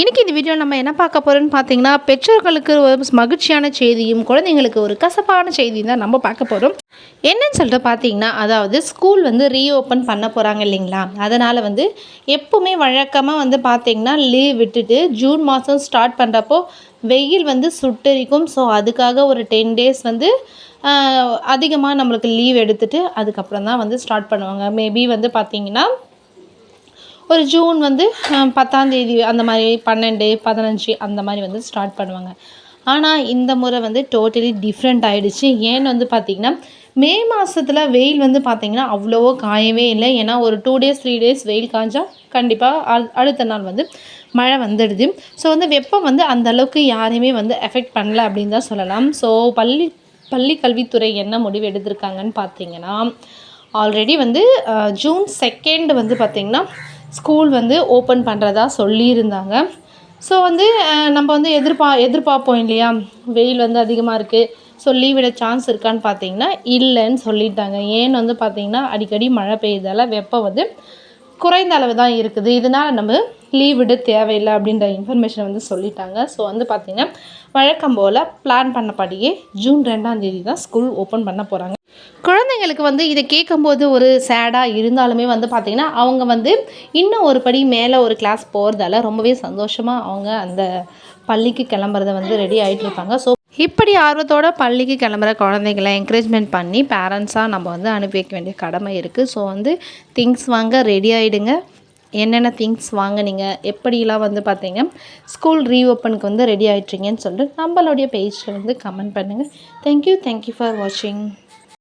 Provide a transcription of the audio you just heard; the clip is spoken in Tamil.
இன்றைக்கி இந்த வீடியோவில் நம்ம என்ன பார்க்க போகிறோம்னு பார்த்தீங்கன்னா பெற்றோர்களுக்கு ஒரு மகிழ்ச்சியான செய்தியும் குழந்தைங்களுக்கு ஒரு கசப்பான செய்தியும் தான் நம்ம பார்க்க போகிறோம் என்னன்னு சொல்லிட்டு பார்த்தீங்கன்னா அதாவது ஸ்கூல் வந்து ரீஓப்பன் பண்ண போகிறாங்க இல்லைங்களா? அதனால் வந்து எப்போவுமே வழக்கமாக வந்து பார்த்தீங்கன்னா லீவ் விட்டுட்டு ஜூன் மாதம் ஸ்டார்ட் பண்ணுறப்போ வெயில் வந்து சுட்டரிக்கும். ஸோ அதுக்காக ஒரு டென் டேஸ் வந்து அதிகமாக நம்மளுக்கு லீவ் எடுத்துகிட்டு அதுக்கப்புறம் தான் வந்து ஸ்டார்ட் பண்ணுவாங்க. மேபி வந்து பார்த்திங்கன்னா ஒரு ஜூன் வந்து பத்தாந்தேதி அந்த மாதிரி பன்னெண்டு பதினஞ்சு அந்த மாதிரி வந்து ஸ்டார்ட் பண்ணுவாங்க. ஆனால் இந்த முறை வந்து டோட்டலி டிஃப்ரெண்ட் ஆகிடுச்சு ஏன்னு வந்து பார்த்திங்கன்னா மே மாதத்தில் வெயில் வந்து பார்த்திங்கன்னா அவ்வளோவோ காயவே இல்லை. ஏன்னா ஒரு டூ டேஸ் த்ரீ டேஸ் வெயில் காய்ஞ்சால் கண்டிப்பாக அடுத்த நாள் வந்து மழை வந்துடுது. ஸோ வந்து வெப்பம் வந்து அந்த அளவுக்கு யாரையுமே வந்து எஃபெக்ட் பண்ணல அப்படின்னு தான் சொல்லலாம். ஸோ பள்ளி பள்ளி கல்வித்துறை என்ன முடிவு எடுத்திருக்காங்கன்னு பார்த்தீங்கன்னா ஆல்ரெடி வந்து ஜூன் செகண்ட் வந்து பார்த்திங்கன்னா ஸ்கூல் வந்து ஓப்பன் பண்ணுறதா சொல்லியிருந்தாங்க. ஸோ வந்து நம்ம வந்து எதிர்பா எதிர்பார்ப்போம் இல்லையா? வெயில் வந்து அதிகமாக இருக்குது ஸோ லீவ் விட சான்ஸ் இருக்கான்னு பார்த்தீங்கன்னா இல்லைன்னு சொல்லிட்டாங்க. ஏன்னு வந்து பார்த்திங்கன்னா அடிக்கடி மழை பெய்யுறதால வெப்பம் வந்து குறைந்த அளவு தான் இருக்குது. இதனால் நம்ம லீவ் விட தேவையில்லை அப்படின்ற இன்ஃபர்மேஷன் வந்து சொல்லிட்டாங்க. ஸோ வந்து பார்த்திங்கன்னா வழக்கம் போல் பிளான் பண்ணபடியே ஜூன் ரெண்டாம் தேதி தான் ஸ்கூல் ஓப்பன் பண்ண போகிறாங்க குழந்தைங்களுக்கு வந்து இதை கேட்கும்போது ஒரு சேடாக இருந்தாலுமே வந்து பார்த்திங்கன்னா அவங்க வந்து இன்னும் ஒரு படி மேலே ஒரு கிளாஸ் போகிறதால ரொம்பவே சந்தோஷமாக அவங்க அந்த பள்ளிக்கு கிளம்புறத வந்து ரெடி ஆகிட்டு இருப்பாங்க ஸோ இப்படி ஆர்வத்தோட பள்ளிக்கு கிளம்புற குழந்தைங்களை என்கரேஜ்மெண்ட் பண்ணி பேரண்ட்ஸாக நம்ம வந்து அனுப்பி வைக்க வேண்டிய கடமை இருக்குது ஸோ வந்து திங்ஸ் வாங்க ரெடி ஆகிடுங்க என்னென்ன திங்ஸ் வாங்கினீங்க எப்படிலாம் வந்து பார்த்தீங்க ஸ்கூல் ரீஓப்பனுக்கு வந்து ரெடி ஆகிட்றீங்கன்னு சொல்லிட்டு நம்மளுடைய பேஜில் வந்து கமெண்ட் பண்ணுங்கள் தேங்க்யூ தேங்க்யூ ஃபார் வாட்சிங்